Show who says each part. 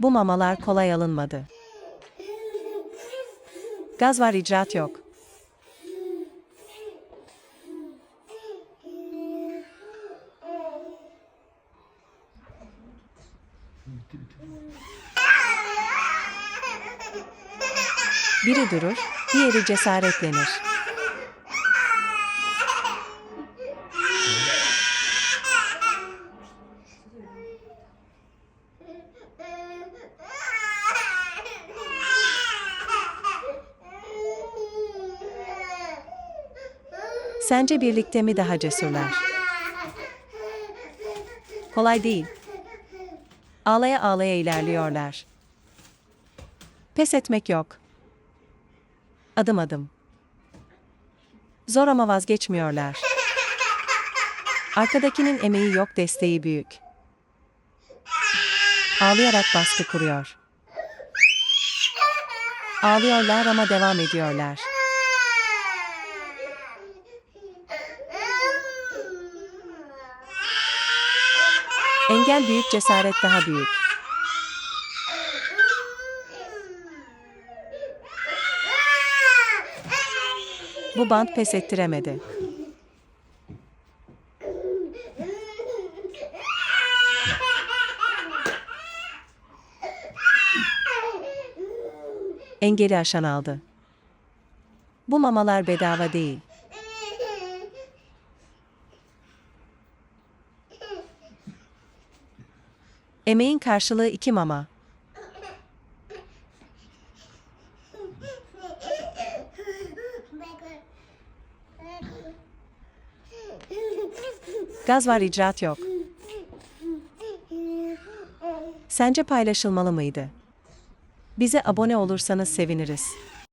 Speaker 1: Bu mamalar kolay alınmadı. Gaz var icraat yok. Biri durur, diğeri cesaretlenir. Sence birlikte mi daha cesurlar? Kolay değil. Ağlaya ağlaya ilerliyorlar. Pes etmek yok. Adım adım. Zor ama vazgeçmiyorlar. Arkadakinin emeği yok, desteği büyük. Ağlayarak baskı kuruyor. Ağlıyorlar ama devam ediyorlar. Engel büyük, cesaret daha büyük. Bu band pes ettiremedi. Engeli aşan aldı. Bu mamalar bedava değil. Emeğin karşılığı iki mama. Gaz var icraat yok. Sence paylaşılmalı mıydı? Bize abone olursanız seviniriz.